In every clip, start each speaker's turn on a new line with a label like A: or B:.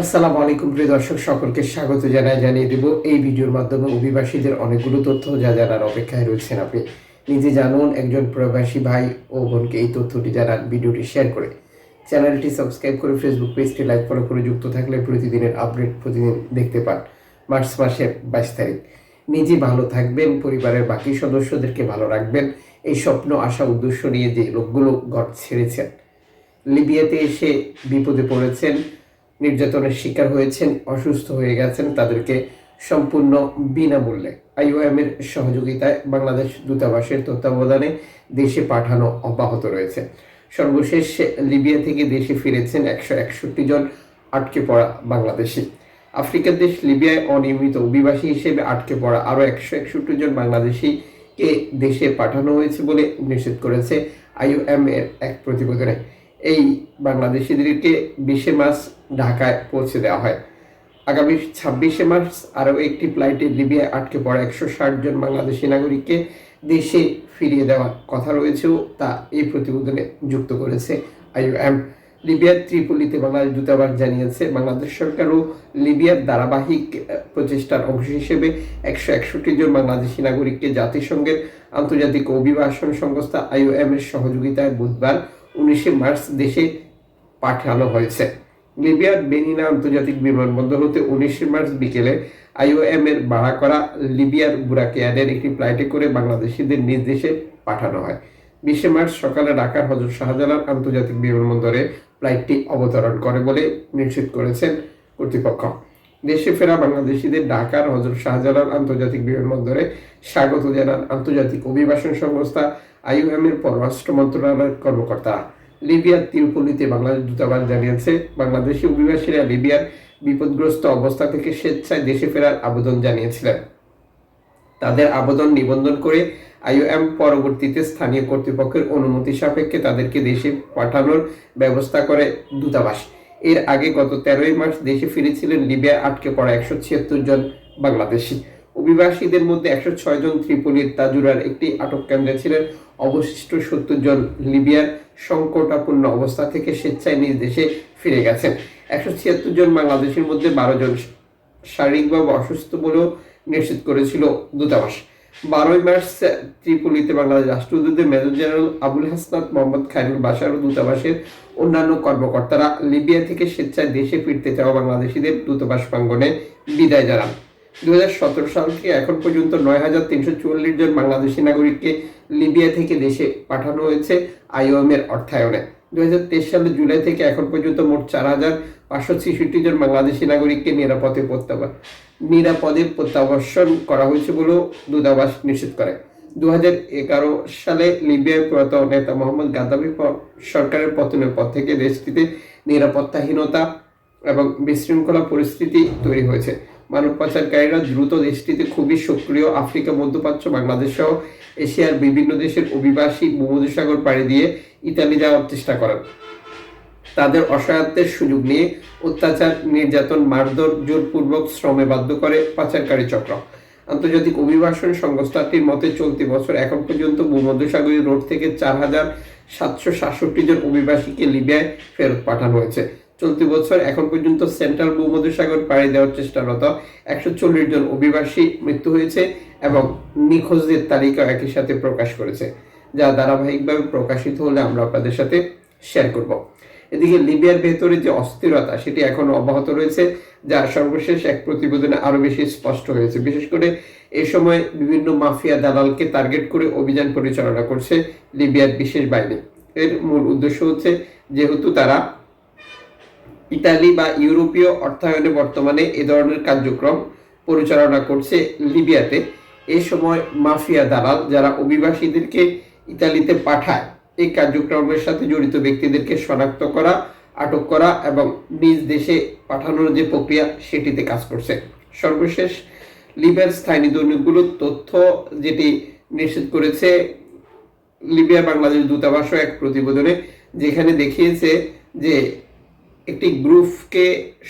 A: আসসালামু আলাইকুম, প্রিয় দর্শক, সকলকে স্বাগত জানাই, জানিয়ে দেব এই ভিডিওর মাধ্যমে অভিবাসীদের অনেকগুলো তথ্য যা জানার অপেক্ষায় রয়েছেন আপনি। নিজে জানুন, একজন প্রবাসী ভাই ও বোনকে এই তথ্যটি জানান, ভিডিওটি শেয়ার করে। চ্যানেলটি সাবস্ক্রাইব করে ফেসবুক পেজটি লাইক, ফলো করে যুক্ত থাকলে প্রতিদিনের আপডেট প্রতিদিন দেখতে পান। মার্চ মাসের বাইশ তারিখ। নিজে ভালো থাকবেন, পরিবারের বাকি সদস্যদেরকে ভালো রাখবেন, এই স্বপ্ন, আশা, উদ্দেশ্য নিয়ে যে লোকগুলো ঘর ছেড়েছেন। লিবিয়াতে এসে বিপদে পড়েছেন নির্যাতনের শিকার হয়েছেন, অসুস্থ হয়ে গেছেন তাদেরকে সম্পূর্ণ বিনামূল্যে। আইওএম এর সহযোগিতায় বাংলাদেশ দূতাবাসের তত্ত্বাবধানে দেশে পাঠানো অব্যাহত রয়েছে। সর্বশেষ লিবিয়া থেকে দেশে ফিরেছেন একশো একষট্টি জন আটকে পড়া বাংলাদেশি। আফ্রিকার দেশ লিবিয়ায় অনিয়মিত অভিবাসী হিসেবে আটকে পড়া আরও একশো একষট্টি জন বাংলাদেশিকে দেশে পাঠানো হয়েছে বলে নিশ্চিত করেছে আইওএম এর এক প্রতিবেদনে। এই বাংলাদেশিদেরকে বিশে মার্চ ঢাকায় পৌঁছে দেওয়া হয়। আগামী ছাব্বিশে মার্চ আরও একটি ফ্লাইটে লিবিয়ায় আটকে পড়া একশো ষাট জন বাংলাদেশি নাগরিককে দেশে ফিরিয়ে দেওয়ার কথা রয়েছেও তা এই প্রতিবেদনে যুক্ত করেছে আইওএম। লিবিয়ার ত্রিপলিতে বাংলাদেশ দূতাবাস জানিয়েছে, বাংলাদেশ সরকারও লিবিয়ার ধারাবাহিক প্রচেষ্টার অংশ হিসেবে একশো একষট্টি জন বাংলাদেশি নাগরিককে জাতিসংঘের আন্তর্জাতিক অভিবাসন সংস্থা আইওএম এর সহযোগিতায় বুধবার উনিশে মার্চ দেশে পাঠানো হয়েছে। লিবিয়ার বেনিনা আন্তর্জাতিক বিমানবন্দর হতে উনিশে মার্চ বিকেলে আইওএম এর ভাড়া করা লিবিয়ার বুরাকিয়ানের একটি ফ্লাইটে করে বাংলাদেশিদের নিজ দেশে পাঠানো হয়। বিশে মার্চ সকালে ঢাকার হজরত শাহজালাল আন্তর্জাতিক বিমানবন্দরে ফ্লাইটটি অবতরণ করে বলে নিশ্চিত করেছেন কর্তৃপক্ষ। দেশে ফেরা বাংলাদেশিদের ঢাকার হজরত শাহজালাল আন্তর্জাতিক বিমানবন্দরে স্বাগত জানান আন্তর্জাতিক অভিবাসন সংস্থা আইওএম এর পররাষ্ট্র মন্ত্রণালয়ের কর্মকর্তা। লিবিয়ার তিরুপল্লিতে বাংলাদেশ দূতাবাস জানিয়েছে, বাংলাদেশি অভিবাসীরা লিবিয়ার বিপদগ্রস্ত অবস্থা থেকে স্বেচ্ছায় দেশে ফেরার আবেদন জানিয়েছিলেন। তাদের আবেদন নিবন্ধন করে আইওএম পরবর্তীতে স্থানীয় কর্তৃপক্ষের অনুমতি সাপেক্ষে তাদেরকে দেশে পাঠানোর ব্যবস্থা করে দূতাবাস। এর আগে গত তেরোই মার্চ দেশে ফিরেছিলেন লিবিয়া আটকে পড়া একশো ছিয়াত্তর জন বাংলাদেশি। অভিবাসীদের মধ্যে একশো ছয় জন ত্রিপলির তাজুরার একটি আটক কেন্দ্রে ছিলেন। অবশিষ্ট সত্তর জন লিবিয়ার সংকটাপূর্ণ অবস্থা থেকে স্বেচ্ছায় নিজ দেশে ফিরে গেছেন। একশো ছিয়াত্তর জন বাংলাদেশের মধ্যে বারো জন শারীরিকভাবে অসুস্থ বলেও নিশ্চিত করেছিল দূতাবাস। বারোই মার্চ ত্রিপুলিতে বাংলাদেশ রাষ্ট্রদূতের মেজর জেনারেল আবুল হাসনাত মোহাম্মদ খায়রুল বাসার ও দূতাবাসের অন্যান্য কর্মকর্তারা লিবিয়া থেকে স্বেচ্ছায় দেশে ফিরতে চাওয়া বাংলাদেশিদের দূতাবাস প্রাঙ্গনে বিদায় জানান। দু সাল থেকে এখন পর্যন্ত নয় হাজার তিনশো চুয়াল্লিশ জন বাংলাদেশি নাগরিককে লিবিয়া থেকে দেশে পাঠানো হয়েছে আইওএম এর অর্থায়নে। দু সালে জুলাই থেকে এখন পর্যন্ত মোট চার হাজার পাঁচশো ছেষট্টি জন বাংলাদেশি নাগরিককে নিরাপদে প্রত্যাবার নিরাপদে প্রত্যাবর্ষণ করা হয়েছে বলেও দূতাবাস নিশ্চিত করে। দু এগারো সালে লিবিয়ার প্রয়াত নেতা মোহাম্মদ গাদ্দাফি সরকারের পতনের পর থেকে দেশটিতে নিরাপত্তাহীনতা এবং বিশৃঙ্খলা পরিস্থিতি তৈরি হয়েছে। মানব পাচারকারীরা দ্রুত দেশটিতে খুবই সক্রিয় আফ্রিকা মধ্যপ্রাচ্য, বাংলাদেশ সহ এশিয়ার বিভিন্ন দেশের অভিবাসী ভূমধ্যসাগর পাড়ি দিয়ে ইতালি যাওয়ার চেষ্টা করেন। তাদের অসহায়ত্বের সুযোগ নিয়ে অত্যাচার, নির্যাতন, মারধর, জোরপূর্বক শ্রমে বাধ্য করে পাচারকারী চক্র। আন্তর্জাতিক অভিবাসন সংস্থাটির মতে, চলতি বছর এখন পর্যন্ত ভূমধ্যসাগরীয় রোড থেকে চার হাজার সাতশো সাতষট্টি জন অভিবাসীকে লিবিয়ায় ফেরত পাঠানো হয়েছে। চলতি বছর এখন পর্যন্ত সেন্ট্রাল ভূমধ্যসাগর পাড়ি দেওয়ার চেষ্টারত একশো চল্লিশ জন অভিবাসী মৃত্যু হয়েছে এবং নিখোঁজদের তালিকা একই সাথে প্রকাশ করেছে, যা ধারাবাহিকভাবে প্রকাশিত হলে আমরা আপনাদের সাথে শেয়ার করব। এদিকে লিবিয়ার ভেতরে যে অস্থিরতা, সেটি এখনও অব্যাহত রয়েছে, যা সর্বশেষ এক প্রতিবেদনে আরও বেশি স্পষ্ট হয়েছে। বিশেষ করে এ সময় বিভিন্ন মাফিয়া দালালকে টার্গেট করে অভিযান পরিচালনা করছে লিবিয়ার বিশেষ বাহিনী। এর মূল উদ্দেশ্য হচ্ছে যেহেতু তারা ইতালি বা ইউরোপীয় অর্থায়নে বর্তমানে এ ধরনের কার্যক্রম পরিচালনা করছে লিবিয়াতে। এ সময় মাফিয়া দালাল যারা অভিবাসীদেরকে ইতালিতে পাঠায়, এই কার্যক্রমের সাথে জড়িত ব্যক্তিদেরকে শনাক্ত করা, আটক করা এবং নিজ দেশে পাঠানোর যে প্রক্রিয়া, সেটিতে কাজ করছে। সর্বশেষ, লিবিয়ার স্থানীয় দৈনিকগুলোর তথ্য যেটি নিশ্চিত করেছে লিবিয়া বাংলাদেশ দূতাবাসও এক প্রতিবেদনে যেখানে দেখিয়েছে যে একটি গ্রুপকে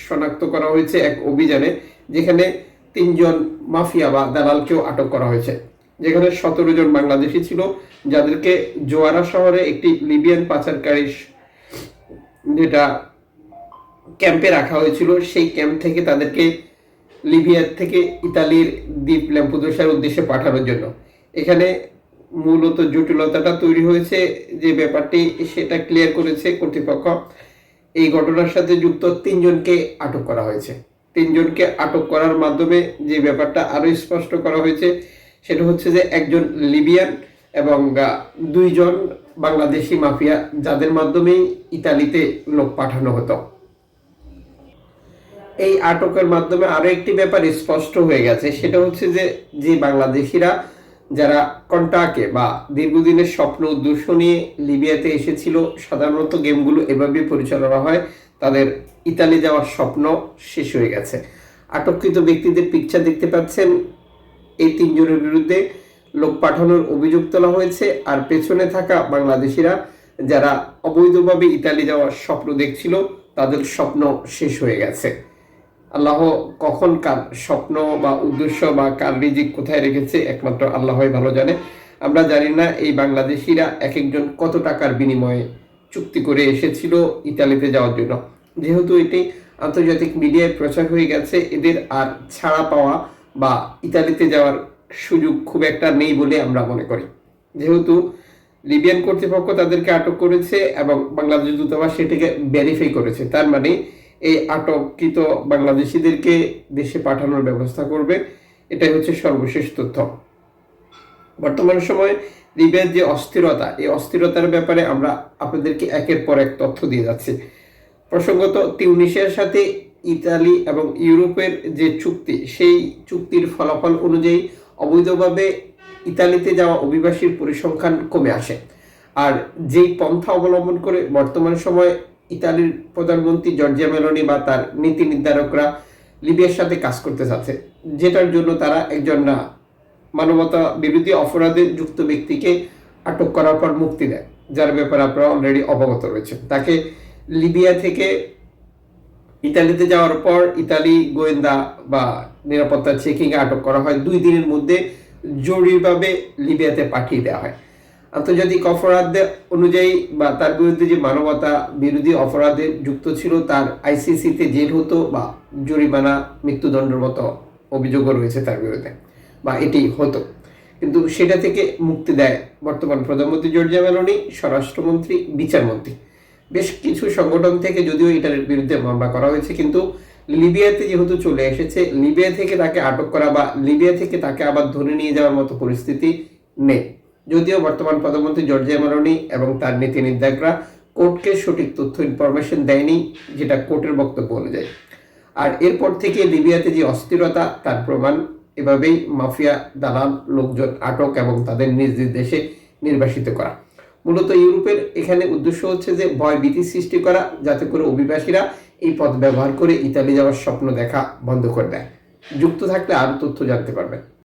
A: শনাক্ত করা হয়েছে এক অভিযানে, যেখানে তিনজন মাফিয়া বা দালালকেও আটক করা হয়েছে। যেখানে সতেরো জন বাংলাদেশি ছিল, যাদেরকে জোয়ারা শহরে একটি লিবিয়ান পাচারকারী যেটা ক্যাম্পে রাখা হয়েছিল, সেই ক্যাম্প থেকে তাদেরকে লিবিয়ার থেকে ইতালির দ্বীপ ল্যাম্পুদোসার উদ্দেশ্যে পাঠানোর জন্য। এখানে মূলত জটিলতাটা তৈরি হয়েছে যে ব্যাপারটি সেটা ক্লিয়ার করেছে কর্তৃপক্ষ। এই ঘটনার সাথে যুক্ত তিনজনকে আটক করা হয়েছে। তিনজনকে আটক করার মাধ্যমে যে ব্যাপারটা আরও স্পষ্ট করা হয়েছে, সেটা হচ্ছে যে একজন লিবিয়ান এবং দুইজন বাংলাদেশি মাফিয়া যাদের মাধ্যমেই ইতালিতে লোক পাঠানো হতো। এই আটকের মাধ্যমে আরও একটি ব্যাপার স্পষ্ট হয়ে গেছে, সেটা হচ্ছে যে যে বাংলাদেশিরা যারা কন্টাকে বা দীর্ঘদিনের স্বপ্ন উদ্দেশ্য নিয়ে লিবিয়াতে এসেছিল, সাধারণত গেমগুলো এভাবে পরিচালনা হয়, তাদের ইতালি যাওয়ার স্বপ্ন শেষ হয়ে গেছে। আটককৃত ব্যক্তিদের পিকচার দেখতে পাচ্ছেন। এই তিনজনের বিরুদ্ধে লোক পাঠানোর অভিযোগ তোলা হয়েছে। আর পেছনে থাকা বাংলাদেশিরা যারা অবৈধভাবে ইতালি যাওয়ার স্বপ্ন দেখছিল, তাদের স্বপ্ন শেষ হয়ে গেছে। আল্লাহ কখন কার স্বপ্ন বা উদ্দেশ্য বা কার রিজিক কোথায় রেখেছে, একমাত্র আল্লাহই ভালো জানে। আমরা জানি না এই বাংলাদেশিরা এক একজন কত টাকার বিনিময়ে চুক্তি করে এসেছিল ইতালিতে যাওয়ার জন্য। যেহেতু এটি আন্তর্জাতিক মিডিয়ায় প্রচার হয়ে গেছে, এদের আর ছাড়া পাওয়া বা ইতালিতে যাওয়ার সুযোগ খুব একটা নেই বলে আমরা মনে করি। যেহেতু লিবিয়ান কর্তৃপক্ষ তাদেরকে আটক করেছে এবং বাংলাদেশ দূতাবাস সেটিকে ভেরিফাই করেছে, তার মানে এই আটককৃত বাংলাদেশিদেরকে দেশে পাঠানোর ব্যবস্থা করবে। এটাই হচ্ছে সর্বশেষ তথ্য। বর্তমান সময়ে লিবিয়ার যে অস্থিরতা, এই অস্থিরতার ব্যাপারে আমরা আপনাদেরকে একের পর এক তথ্য দিয়ে যাচ্ছি। প্রসঙ্গত তিউনিশিয়ার সাথে ইতালি এবং ইউরোপের যে চুক্তি, সেই চুক্তির ফলাফল অনুযায়ী অবৈধভাবে ইতালিতে যাওয়া অভিবাসীর পরিসংখ্যান কমে আসে। আর যেই পন্থা অবলম্বন করে বর্তমান সময়ে ইতালির প্রধানমন্ত্রী জর্জিয়া মেলোনি বা তার নীতি নির্ধারকরা লিবিয়ার সাথে কাজ করতে চাচ্ছে যেটার জন্য তারা একজন না মানবতা বিরোধী অপরাধে যুক্ত ব্যক্তিকে আটক করার পর মুক্তি দেয়, যার ব্যাপারে আপনারা অলরেডি অবগত রয়েছেন। তাকে লিবিয়া থেকে ইতালিতে যাওয়ার পর ইতালি গোয়েন্দা বা নিরাপত্তা চেকিং আটক করা হয়। দুই দিনের মধ্যে জরুরিভাবে লিবিয়াতে পাঠিয়ে দেওয়া হয়। আন্তর্জাতিক অপরাধ অনুযায়ী বা তার বিরুদ্ধে যে মানবতা বিরোধী অপরাধে যুক্ত ছিল, তার আইসিসিতে জেল হতো বা জরিমানা মৃত্যুদণ্ডের মতো অভিযোগও রয়েছে তার বিরুদ্ধে বা এটি হতো। কিন্তু সেটা থেকে মুক্তি দেয় বর্তমান প্রধানমন্ত্রী জর্জিয়া মেলোনি, স্বরাষ্ট্রমন্ত্রী, বিচারমন্ত্রী। বেশ কিছু সংগঠন থেকে যদিও এটার বিরুদ্ধে মামলা করা হয়েছে, কিন্তু লিবিয়াতে যেহেতু চলে এসেছে, লিবিয়া থেকে তাকে আটক করা বা লিবিয়া থেকে তাকে আবার ধরে নিয়ে যাওয়ার মতো পরিস্থিতি নেই। যদিও বর্তমান প্রধানমন্ত্রী জর্জিয়া মেলোনি এবং তার নীতি নির্ধারকরা কোর্টকে সঠিক তথ্য ইনফরমেশন দেয়নি, যেটা কোর্টের বক্তব্য অনুযায়ী। আর এরপর থেকে লিবিয়াতে যে অস্থিরতা, তার প্রমাণ এভাবেই মাফিয়া দালাল লোকজন আটক এবং তাদের নিজ নিজ দেশে নির্বাসিত করা। মূলত ইউরোপের এখানে উদ্দেশ্য হচ্ছে যে ভয় ভীতি সৃষ্টি করা, যাতে করে অভিবাসীরা এই পথ ব্যবহার করে ইতালি যাওয়ার স্বপ্ন দেখা বন্ধ করে দেয়। যুক্ত থাকলে আরও তথ্য জানতে পারবেন।